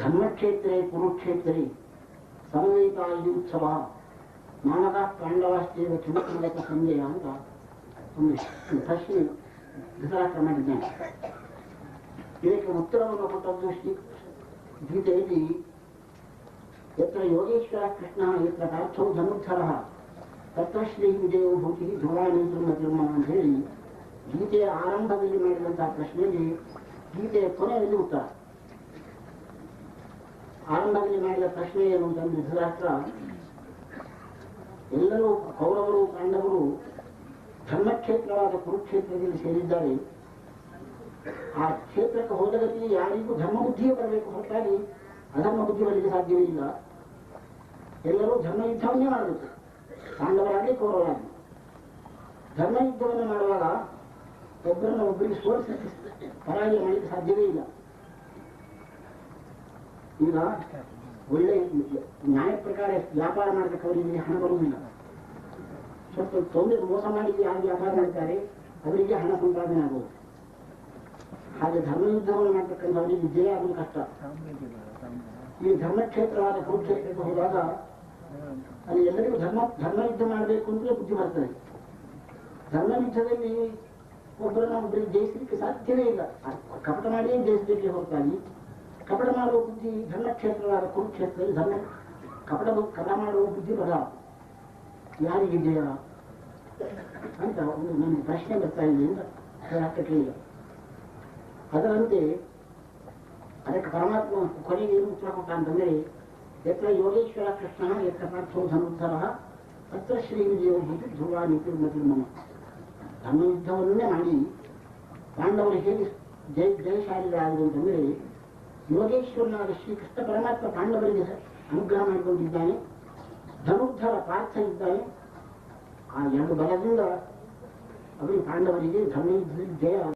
धर्मक्षेत्रे कुरुक्षेत्रे समवेतादिउत्सव मानवा पाण्डवश्चैव चिन्तकसञ्जयाङ्ग तस्मिन् धृतक्रमज्ञम् उत्तरमुपतद्दृष्टि गीते इति यत्र योगेश्वरकृष्णः यत्र पार्थौ धनुद्धरः तत्र श्रीविजयो भूतिः धूरानिर्मनिर्माणम् हेरि गीते आरम्भदिमेडन्तः प्रश्नेः गीते पुनः उत्तरम् ಆರಂಭದಲ್ಲಿ ಮಾಡಿದ ಪ್ರಶ್ನೆ ಎನ್ನುವುದನ್ನು ಧೃತರಾಷ್ಟ್ರ ಎಲ್ಲರೂ ಕೌರವರು ಪಾಂಡವರು ಧರ್ಮಕ್ಷೇತ್ರವಾದ ಕುರುಕ್ಷೇತ್ರದಲ್ಲಿ ಸೇರಿದ್ದಾರೆ ಆ ಕ್ಷೇತ್ರಕ್ಕೆ ಹೋದಗತಿಗೆ ಯಾರಿಗೂ ಧರ್ಮ ಬುದ್ಧಿಯೇ ಬರಬೇಕು ಹೊರತಾಗಿ ಅಧರ್ಮ ಬುದ್ಧಿ ಬರಲಿಕ್ಕೆ ಸಾಧ್ಯವೇ ಇಲ್ಲ ಎಲ್ಲರೂ ಧರ್ಮ ಯುದ್ಧವನ್ನೇ ಮಾಡಬೇಕು ಪಾಂಡವರಾಗಲಿ ಕೌರವರಾಗಿ ಧರ್ಮ ಯುದ್ಧವನ್ನು ಮಾಡುವಾಗ ಒಬ್ಬರನ್ನ ಒಬ್ಬರಿಗೆ ಸೋಲಿಸಿ ಪರಾಗಿ ಮಾಡಲಿಕ್ಕೆ ಸಾಧ್ಯವೇ ಇಲ್ಲ ಇರ ಒಳ್ಳೆ ನ್ಯಾಯ ಪ್ರಕಾರ ವ್ಯಾಪಾರ ಮಾಡಕوری ನಿ ಹನಬಹುದು ಇಲ್ಲ ಶಕ್ತಿ ತೋನೇ ಮೋಸ ಮಾಡಿದ್ಯಾ ಆಗಿ ಆಧಾರನಕಾರೆ ಅವರಿಗೆ ಹಣ್ಣು ಕೊಡದನಾಗೋ ಹಾಗೆ ಧರ್ಮದೋಣ ಅಂತ ಕಂದವರಿಗೆ ಇಲ್ಲಿ ಆಗೋ ಕಷ್ಟ ಈ ಧರ್ಮ ಕ್ಷೇತ್ರವಾದರೂ ಕೂಡ ಅದು ಅನಿ ಎಲ್ಲರಿಗೂ ಧರ್ಮ ಧರ್ಮ ಯುದ್ಧ ಮಾಡಬೇಕು ಅಂತ ಬುದ್ಧಿ ಬರ್ತದೆ ಜನನಲ್ಲಿ ಚೇದಿ ಕೋಟ್ರೆಮಂತ್ರಿ ದೇಸಿಕ್ ಜೊತೆನೇ ಇಲ್ಲ ಕಪಟ ಮಾಡಿ ದೇಸಿಕ್ ಗೆ ಹೋಗ್ತಾನೆ ಕಪಟ ಮಾಡುವ ಬುದ್ಧಿ ನನ್ನ ಕ್ಷೇತ್ರವಾದ ಕುರುಕ್ಷೇತ್ರದಲ್ಲಿ ನನ್ನ ಕಪಟ ಕಲ ಮಾಡುವ ಬುದ್ಧಿ ಬರ ಯಾರಿಗಿದೆಯಾ ಅಂತ ಒಂದು ನನಗೆ ಪ್ರಶ್ನೆ ಬರ್ತಾ ಇದೆ ಅಂತ ಹೇಳಕ್ಕೆ ಕೇಳಿದೆ ಅದರಂತೆ ಅದಕ್ಕೆ ಪರಮಾತ್ಮ ಕೊನೆಗೆ ಏನು ಉತ್ತರ ಕೊಟ್ಟ ಅಂತಂದರೆ ಯತ್ರ ಯೋಗೇಶ್ವರ ಕೃಷ್ಣ ಯತ್ರ ಪಾರ್ಥೋ ಧನುರ್ಧರ ಅತ್ರ ಶ್ರೀ ವಿಜಯೋ ಭೂತಿ ಧ್ರುವ ನಿಪುರ್ಮತಿ ಮನ ಧನುರ್ಯುದ್ಧವನ್ನೇ ಮಾಡಿ ಪಾಂಡವರು ಹೇಗೆ ಜಯ ಜಯಶಾಲಿಗಳಾದರು ಅಂತಂದರೆ ಯೋಗೇಶ್ವರನಾದ ಶ್ರೀಕೃಷ್ಣ ಪರಮಾತ್ಮ ಪಾಂಡವರಿಗೆ ಅನುಗ್ರಹ ಮಾಡಿಕೊಂಡಿದ್ದಾನೆ ಧನುರ್ಧರ ಪಾರ್ಥ ಇದ್ದಾನೆ ಆ ಎರಡು ಬಲದಿಂದ ಅವರು ಪಾಂಡವರಿಗೆ ಜಯ